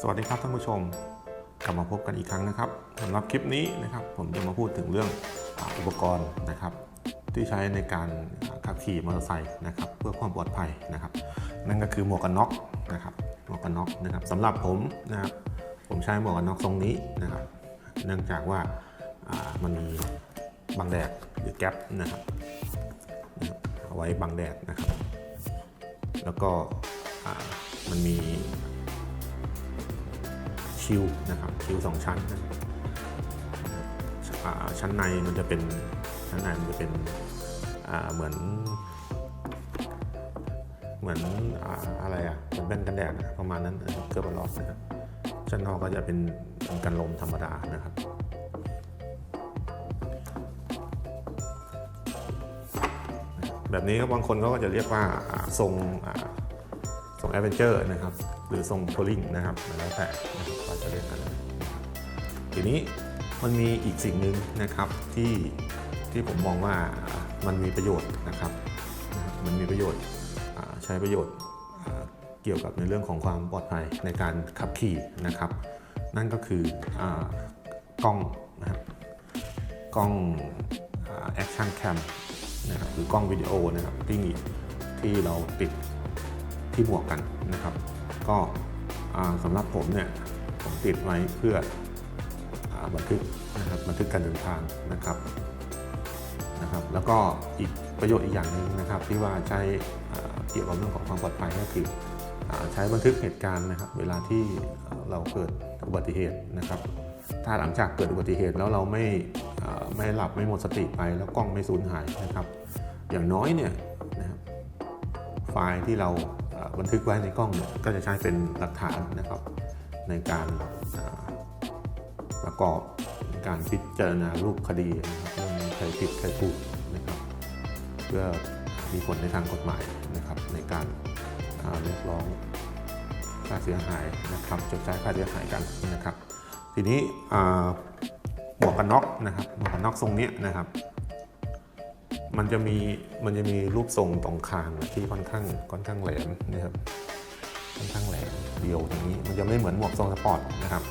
สวัสดีครับท่านผู้ชม กลับมาพบกันอีกครั้งนะครับสำหรับคลิปนี้นะครับผมจะมาพูดถึงเรื่องอุปกรณ์นะครับ ที่ใช้ในการขับขี่มอเตอร์ไซค์นะครับเพื่อความปลอดภัยนะครับ นั่นก็คือหมวกกันน็อกนะครับหมวกกันน็อกนะครับสำหรับผมนะครับผมใช้หมวกกันน็อกทรงนี้นะครับ เนื่องจากว่ามันมีบังแดดหรือแก๊ปนะครับนะครับเอาไว้บังแดดนะครับ แล้วก็มันมี ชิวนะครับชิวสองชั้นนะชั้นในมันจะเป็นชั้นในมันจะเป็นเหมือน เหมือนออะไรอะเหมือนแว่นกันแดดประมาณนั้นเครือบลอกนะครับชั้นนอกก็จะเป็นกันลมธรรมดานะครับแบบนี้ก็บางคนเขาก็จะเรียกว่าทรงทรงแอดเวนเจอร์นะครับ หรือทรงโทลิงนะครับแล้วแต่นะครับว่าจะเรียกกันทีนี้มันมีอีกสิ่งหนึ่งนะครับที่ที่ผมมองว่ามันมีประโยชน์นะครับ มันมีประโยชน์ใช้ประโยชน์เกี่ยวกับในเรื่องของความปลอดภัยในการขับขี่นะครับ นั่นก็คืออกล้องนะครับกล้องแอคชั่นแคมนะครับหรือกล้องวิดีโอนะครับที่ที่เราติดที่หมวกกันนะครับ ก็อ่าสำหรับผมเนี่ยผมติดไว้เพื่ออบันทึกนะครับบันทึกการเดินทางนะครับนะครับ แล้วก็อีกประโยชน์อีกอย่างหนึ่งนะครับ ที่ว่าใช้เกี่ยวกับเรื่องของความปลอดภัยก็คือใช้บันทึกเหตุการณ์นะครับ เวลาที่เราเกิดอุบัติเหตุนะครับ ถ้าหลังจากเกิดอุบัติเหตุแล้วเราไม่ไม่หลับไม่หมดสติไป แล้วกล้องไม่สูญหายนะครับ อย่างน้อยเนี่ยนะครับไฟล์ที่เรา บันทึกไว้ในกล้องเนี่ยก็จะใช้เป็นหลักฐานนะครับในการประกอบในการพิจารณารูปคดีนะครับว่ามีใครผิดใครถูกนะครับเพื่อมีผลในทางกฎหมายนะครับในการเรียกร้องค่าเสียหายนะครับชดใช้ค่าเสียหายกันนะครับ ทีนี้หมวกกันน็อกนะครับหมวกกันน็อกทรงนี้นะครับ มันจะมีมันจะมีรูปทรงตรงคางที่ค่อนข้างค่อนข้างแหลมนะครับค่อนข้างแหลมเดียวตรงนี้มันจะไม่เหมือนหมวกทรงสปอร์ตนะครับ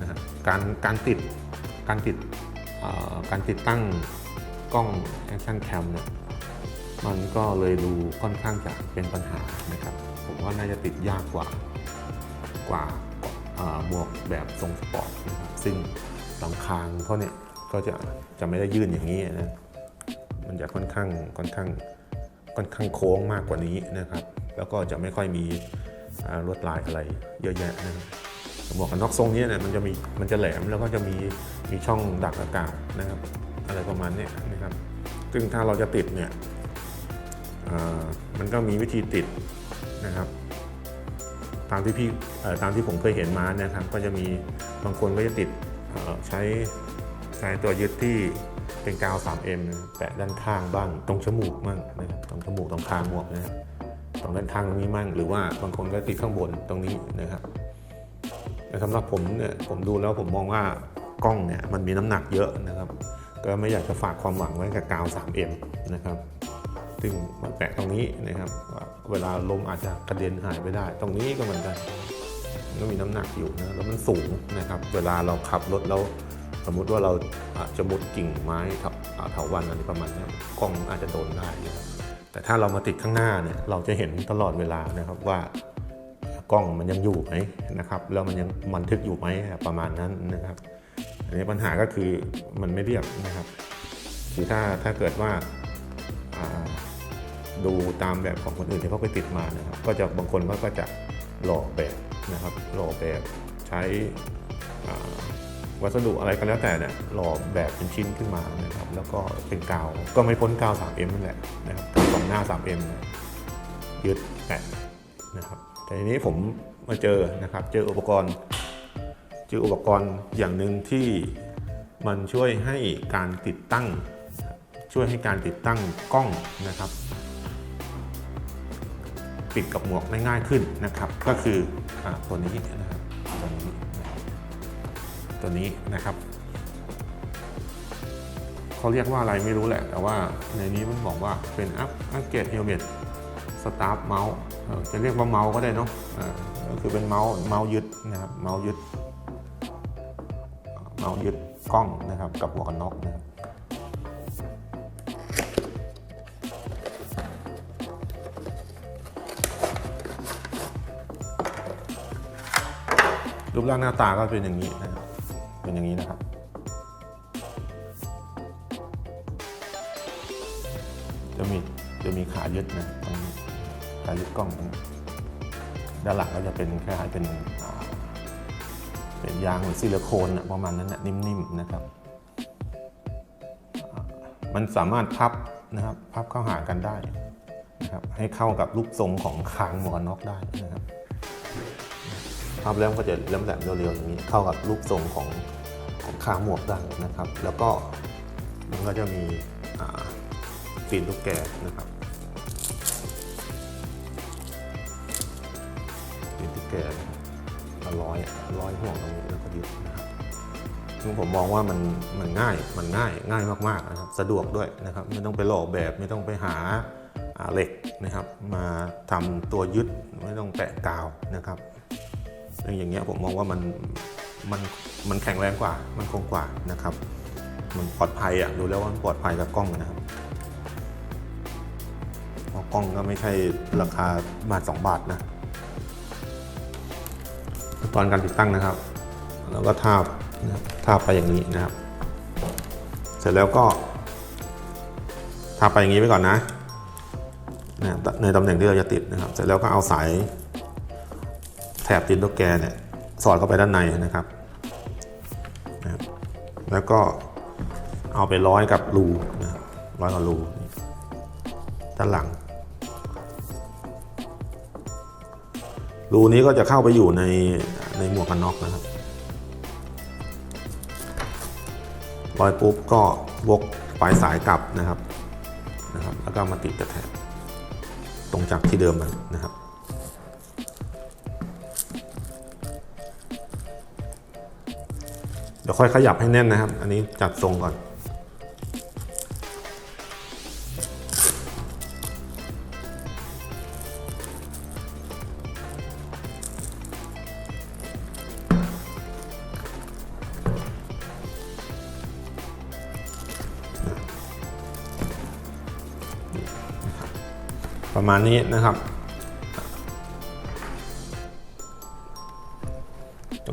นะฮะการการติดการติดการติดตั้งกล้อง Action Cam เนี่ยมันก็เลยดูค่อนข้างจะเป็นปัญหานะครับ ผมว่าน่าจะติดยากกว่ากว่าหมวกแบบทรงสปอร์ตนะครับซึ่งลำคางเขาเนี่ยก็จะจะไม่ได้ยื่นอย่างนี้นะ มันจะค่อนข้างค่อนข้างค่อนข้างโค้งมากกว่านี้นะครับ แล้วก็จะไม่ค่อยมีลวดลายอะไรเยอะแยะนะครับหมวกกันน็อกทรงนี้เนี่ยมันจะมีมันจะแหลมแล้วก็จะมีมีช่องดักอากาศนะครับ อะไรประมาณนี้นะครับ ซึ่งถ้าเราจะติดเนี่ยมันก็มีวิธีติดนะครับ ตามที่พี่ตามที่ผมเคยเห็นมานะครับ ก็จะมีบางคนก็จะติดใช้ใช้ตัวยึดที่ เป็นกาว 3M นะแปะด้านข้างบ้าง ตรงจมูกบ้างนะครับตรงจมูกตรงคางหมวกนะครับตรงด้านข้างตรงนี้มั่งหรือว่าบางคนก็ติดข้างบนตรงนี้นะครับแต่สำหรับผมเนี่ยผมดูแล้วผมมองว่ากล้องเนี่ยมันมีน้ำหนักเยอะนะครับ ก็ไม่อยากจะฝากความหวังไว้กับกาว 3M นะครับซึ่งมันแปะตรงนี้นะครับ เวลาลมอาจจะกระเด็นหายไปได้ ตรงนี้ก็เหมือนกันมันก็มีน้ำหนักอยู่นะแล้วมันสูงนะครับ เวลาเราขับรถแล้ว สมมุติว่าเราจะมุดกิ่งไม้เถาอ่าเถาวันอะไรประมาณนี้กล้องอาจจะโดนได้นะครับแต่ถ้าเรามาติดข้างหน้าเนี่ยเราจะเห็นตลอดเวลานะครับว่ากล้องมันยังอยู่ไหมนะครับแล้วมันยังบันทึกอยู่ไหมประมาณนั้นนะครับอันนี้ปัญหาก็คือมันไม่เรียบนะครับคือถ้าถ้าเกิดว่าดูตามแบบของคนอื่นที่เขาไปติดมานะครับ ก็จะบางคนก็จะหลอกแบบนะครับหลอกแบบใช้ วัสดุอะไรก็แล้วแต่เนี่ยหล่อแบบเป็นชิ้นขึ้นมานะครับแล้วก็เป็นกาวก็ไม่พ้นกาว 3M นั่นแหละนะครับกาวสองหน้า 3M เนี่ยยึดแปะนะครับแต่ทีนี้ผมมาเจอนะครับเจออุปกรณ์เจออุปกรณ์อย่างหนึ่งที่มันช่วยให้การติดตั้ง ช่วยให้การติดตั้งกล้องนะครับ ติดกับหมวกได้ง่ายขึ้นนะครับ ก็คืออาตัวนี้นะครับตัวนี้นะครับ ตัวนี้นะครับเขาเรียกว่าอะไรไม่รู้แหละ แต่ว่าในนี้มันบอกว่าเป็นอัพอัปเกรดเฮลเมตสตาร์ฟเมาส์จะเรียกว่าเมาส์ก็ได้เนาะก็คือเป็นเมาส์เมาส์ยึดนะครับเมาส์ยึดเมาส์ยึดกล้องนะครับกับหัวกันน็อกนะครับรูปร่างหน้าตาก็เป็นอย่างนี้นะ เป็นอย่างนี้นะครับ จะมีจะมีขายึดนะตรงนี้ขายึดกล้องนี้ด้านหลังก็จะเป็นคล้ายๆเป็นเป็นยางหรือซิลิโคนนะประมาณนั้นนะนิ่มๆนะครับ มันสามารถพับนะครับพับเข้าหากันได้นะครับให้เข้ากับรูปทรงของคางหมวกกันน็อกได้นะครับพับแล้วก็จะแหลมๆเรียวๆอย่างนี้เข้ากับรูปทรงของ ของคาหมวกได้นะครับ แล้วก็มันก็จะมีตีนตุ๊กแกนะครับตีนตุ๊กแกมาร้อยร้อยห่วงตรงนี้แล้วก็ยึดนะครับซึ่งผมมองว่ามันมันง่ายมันง่ายง่ายมากๆนะครับสะดวกด้วยนะครับไม่ต้องไปหลอกแบบไม่ต้องไปหาเหล็กนะครับมาทำตัวยึดไม่ต้องแปะกาวนะครับซึ่งอย่างเงี้ยผมมองว่ามันมัน มันแข็งแรงกว่า มันคงกว่านะครับ มันปลอดภัยอะดูแล้วว่ามันปลอดภัยกับกล้องนะครับเพราะกล้องก็ไม่ใช่ราคาบาท 2 บาทนะตอนการติดตั้งนะครับ แล้วก็ทาบนะทาบไปอย่างนี้นะครับ เสร็จแล้วก็ทาบไปอย่างนี้ไปก่อนนะนะในตำแหน่งที่เราจะติดนะครับ เสร็จแล้วก็เอาสายแถบติดลูกแกเนี่ยสอดเข้าไปด้านในนะครับ แล้วก็เอาไปร้อยกับรูนะร้อยกับรูนี่ด้านหลัง รูนี้ก็จะเข้าไปอยู่ในในหมวกกันน็อกนะครับลอยปุ๊บก็วกปลายสายกลับนะครับนะครับ แล้วก็มาติดกระแทกตรงจากที่เดิมมันนะครับ เดี๋ยวค่อยขยับให้แน่นนะครับ อันนี้จัดทรงก่อนประมาณนี้นะครับ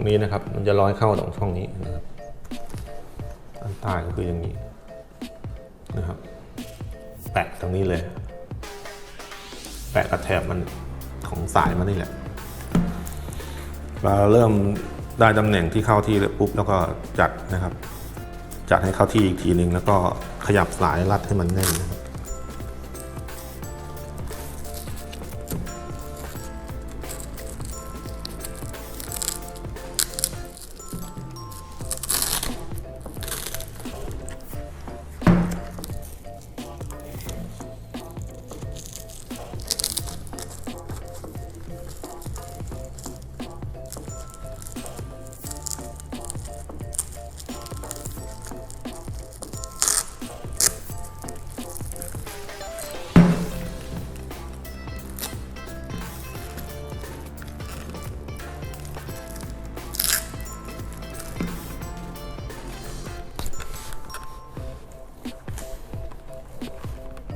รงนี้นะครับ มันจะร้อยเข้าตรงช่องนี้นะครับอันใต้ก็คืออย่างนี้นะครับ แปะตรงนี้เลย แปะกระแถบมันของสายมันนี่แหละเราเริ่มได้ตำแหน่งที่เข้าที่แล้วปุ๊บแล้วก็จัดนะครับ จัดให้เข้าที่อีกทีหนึ่งแล้วก็ขยับสายรัดให้มันแน่นนะครับ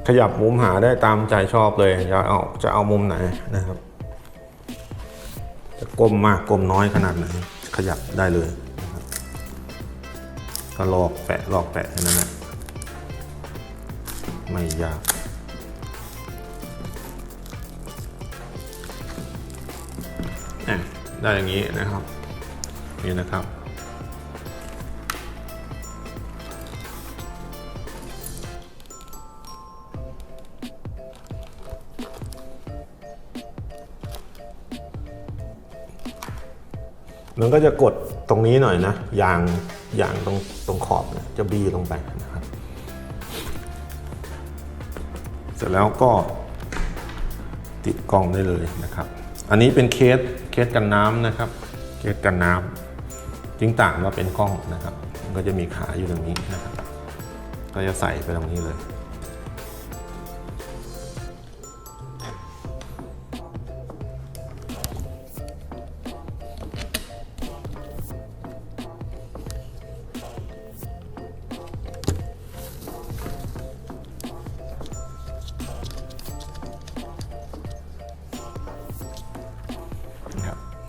ขยับมุมหาได้ตามใจชอบเลยจะเอาจะเอามุมไหนนะครับ จะก้มมากก้มน้อยขนาดไหนขยับได้เลยก็ลอกแปะลอกแปะแค่นั้นแหละไม่ยากอะได้อย่างนี้นะครับ นี่นะครับ มันก็จะกดตรงนี้หน่อยนะยางยางตรงตรงขอบนี่ยจะบีลงไปนะครับ เสร็จแล้วก็ติดกล้องได้เลยนะครับ อันนี้เป็นเคสเคสกันน้ำนะครับ เคสกันน้ำจึงต่างว่าเป็นกล้องนะครับ มันก็จะมีขาอยู่ตรงนี้นะครับ ก็จะใส่ไปตรงนี้เลย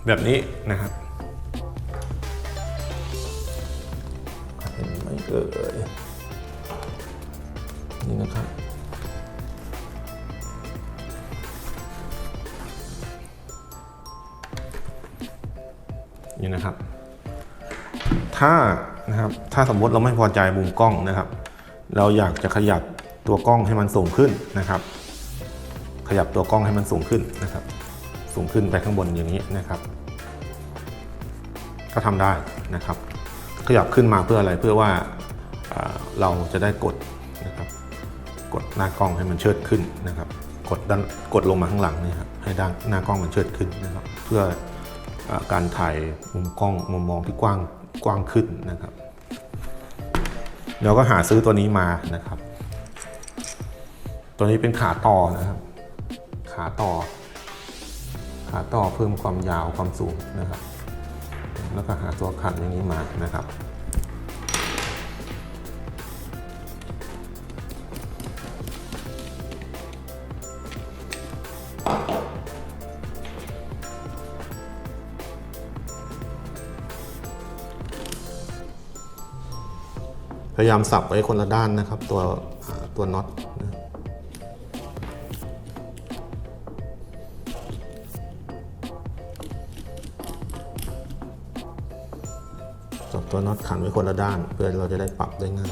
แบบนี้นะครับเห็นไหมเอ่ยนี่นะครับนี่นะครับ ถ้านะครับถ้าสมมติเราไม่พอใจมุมกล้องนะครับ เราอยากจะขยับตัวกล้องให้มันสูงขึ้นนะครับ ขยับตัวกล้องให้มันสูงขึ้นนะครับ สูงขึ้นไปข้างบนอย่างนี้นะครับ ก็ทำได้นะครับ ขยับขึ้นมาเพื่ออะไรเพื่อว่าเราจะได้กดนะครับ กดหน้ากล้องให้มันเชิดขึ้นนะครับ กดด้านกดลงมาข้างหลังนี่ครับให้ด้านหน้ากล้องมันเชิดขึ้นนะครับ เพื่ออการถ่ายมุมกล้องมุมมองที่กว้างกว้างขึ้นนะครับเราก็หาซื้อตัวนี้มานะครับ ตัวนี้เป็นขาต่อนะครับ ขาต่อ ขาต่อเพิ่มความยาวความสูงนะครับ แล้วก็หาตัวขันอย่างนี้มานะครับพยายามสับไว้คนละด้านนะครับ ตัวตัวน็อต นะสับตัวน็อตขันไว้คนละด้าน เพื่อเราจะได้ปรับได้ง่าย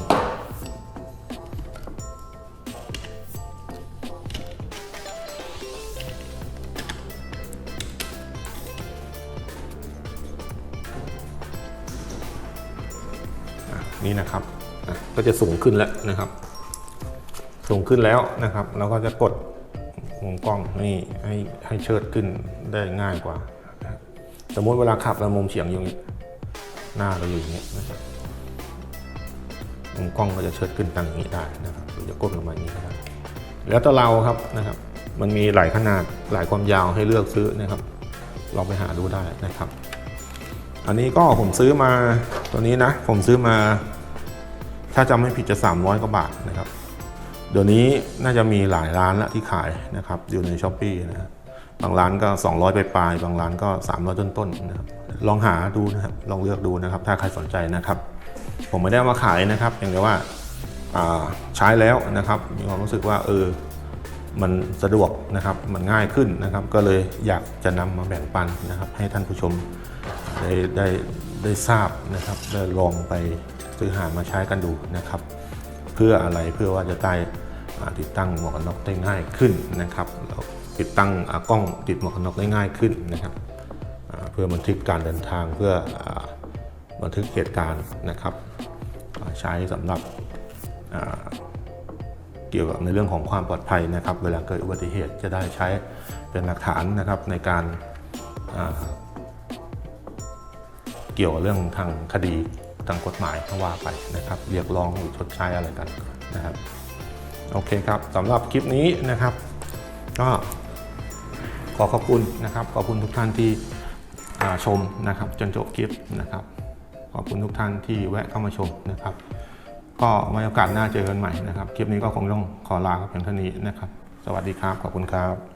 อะนี่นะครับอะก็จะสูงขึ้นแล้วนะครับ สูงขึ้นแล้วนะครับเราก็จะกดมุมกล้องนี่ให้ให้เชิดขึ้นได้ง่ายกว่า สมมติเวลาขับเรามุมเฉียงอยู่อย่าง หน้าเราอยู่อย่างนี้นะครับมุมกล้องก็จะเชิดขึ้นตังอย่างนี้ได้นะครับหรือจะกดลงมาอย่างนี้ก็ได้แล้วแต่เราครับนะครับ มันมีหลายขนาดหลายความยาวให้เลือกซื้อนะครับลองไปหาดูได้นะครับ อันนี้ก็ผมซื้อมาตัวนี้นะ ผมซื้อมา ถ้าจำไม่ผิดจะ 300กว่าบาทนะครับเดี๋ยวนี้น่าจะมีหลายร้านละที่ขายนะครับอยู่ในช้อปปีนะครับบางร้านก็ 200 ไปปลายบางร้านก็ 300 ต้นๆนะครับ ลองหาดูนะครับ ลองเลือกดูนะครับ ถ้าใครสนใจนะครับ ผมไม่ได้มาขายนะครับเพียงแต่ว่าอ่าใช้แล้วนะครับ มีความรู้สึกว่าเออมันสะดวกนะครับ มันง่ายขึ้นนะครับ ก็เลยอยากจะนำมาแบ่งปันนะครับ ให้ท่านผู้ชมได้ได้ได้ทราบนะครับได้ลองไปซื้อหามาใช้กันดูนะครับ เพื่ออะไรเพื่อว่าจะได้ติดตั้งหมวกกันน็อกได้ง่ายขึ้นนะครับติดตั้งกล้องติดหมวกกันน็อกได้ง่ายขึ้นนะครับ พื่อบันทึกการเดินทางเพื่อบันทึกเหตุการณ์นะครับ ใช้สำหรับเกี่ยวกับในเรื่องของความปลอดภัยนะครับ เวลาเกิดอุบัติเหตุจะได้ใช้เป็นหลักฐานนะครับในการเกี่ยวกับเรื่องทางคดีทางกฎหมายก็ว่าไปนะครับ เรียกร้องหรือชดใช้อะไรกันนะครับโอเคครับสำหรับคลิปนี้นะครับ ก็ขอขอบคุณนะครับ ขอบคุณทุกท่านที่ ชมนะครับจนจบคลิปนะครับ ขอบคุณทุกท่านที่แวะเข้ามาชมนะครับ ก็ไว้โอกาสหน้าเจอกันใหม่นะครับ คลิปนี้ก็คงต้องขอลาเพียงเท่านี้นะครับ สวัสดีครับ ขอบคุณครับ